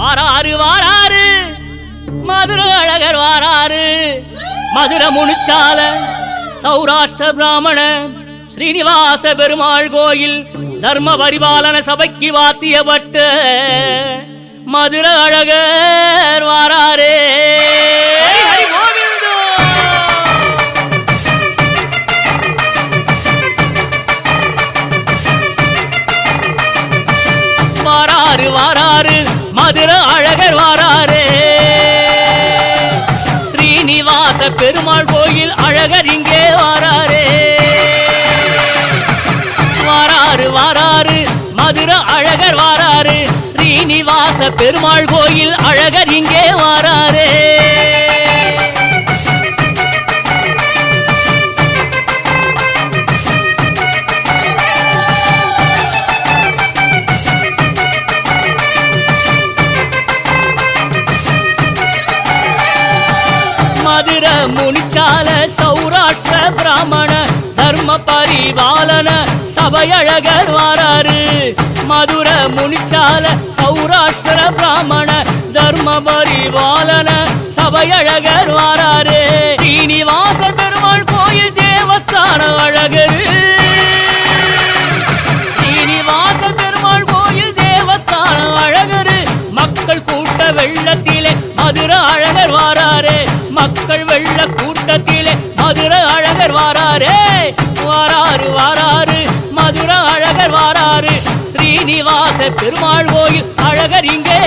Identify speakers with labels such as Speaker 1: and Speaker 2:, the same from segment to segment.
Speaker 1: வாராறு வாராறு. மதுர அழகர் வாராறு. மதுர முனிச்சால சௌராஷ்டிர பிராமண ஸ்ரீனிவாச பெருமாள் கோயில் தர்ம பரிபாலன சபைக்கு வாத்தியப்பட்ட மதுர அழகர் வாராரே வாராறு வாராறு. மதுர அழகர் வாராரே. ஸ்ரீனிவாச பெருமாள் கோயில் அழகர் இங்கே வாராரே. வாராரு வாராறு மதுர அழகர் வாராரு ஸ்ரீனிவாச பெருமாள் கோயில் அழகர் மதுர முனிச்சால சௌராஷ்டிர பிராமண தர்ம பரிபாலன சபையழகர் வாராரு. மதுர முனிச்சால சௌராஷ்டிர பிராமண தர்ம பரிபாலன சபையழகர் வாராரு. மதுர அழகர் வாராரே. வாராரு வாராறு மதுர அழகர் வாராரு. ஸ்ரீனிவாச பெருமாள் கோயில் அழகர் இங்கே.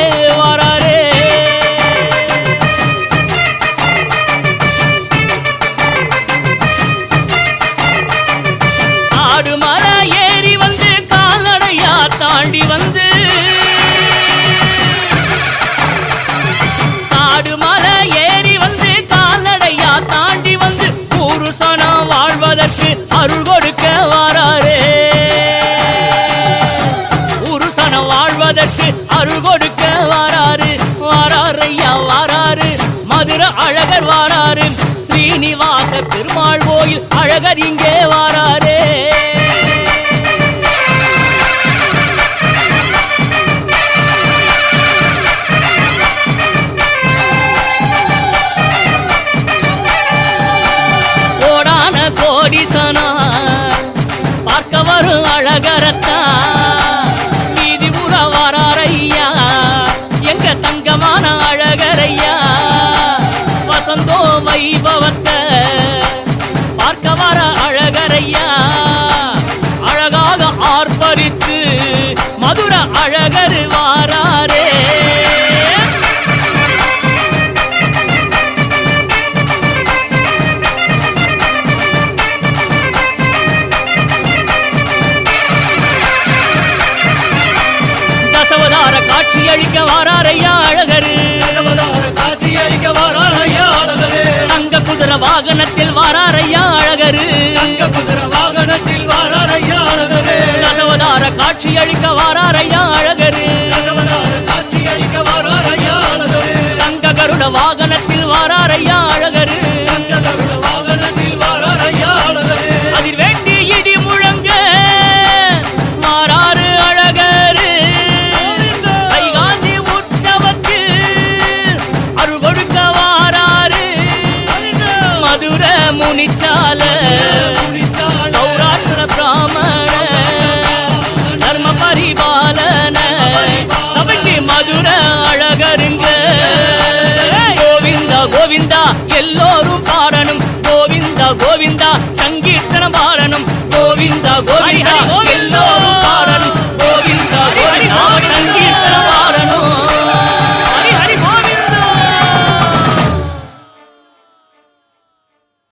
Speaker 1: அதற்கு அருள் கொடுக்க வாராரு. வாராரு ஐயா வாராரு. மதுர அழகர் வாராரு. ஸ்ரீனிவாச பெருமாள் கோயில் அழகர் இங்கே வாராரே. கோடான கோடிசனா பார்க்க வரும் அழகரத்தான். வசந்தோ பார்க்க வர அழகரையா. அழகாக ஆர்ப்பரித்து மதுர அழகர் வாராரே. தசவதார காட்சி அளிக்க வாராரையா குதிரை வாகனத்தில் வாராரையா அழகரு.
Speaker 2: தங்க குதிர வாகனத்தில் வாராரையா அழகரே.
Speaker 1: தசவதார காட்சி அளிக்க வாராரையா அழகரு.
Speaker 2: தசவதார காட்சி அளிக்க வாராரையா அழகரே.
Speaker 1: தங்க கருட வாகனத்தில் முனிச்சால சௌராஷ்டிர பிராமண தர்ம பரிபாலன. சபைக்கு மதுர அழகருங்க. கோவிந்தா கோவிந்தா எல்லோரும் பாடணும். கோவிந்தா கோவிந்தா சங்கீர்த்தனம் பாடணும். கோவிந்தா கோவிந்தா.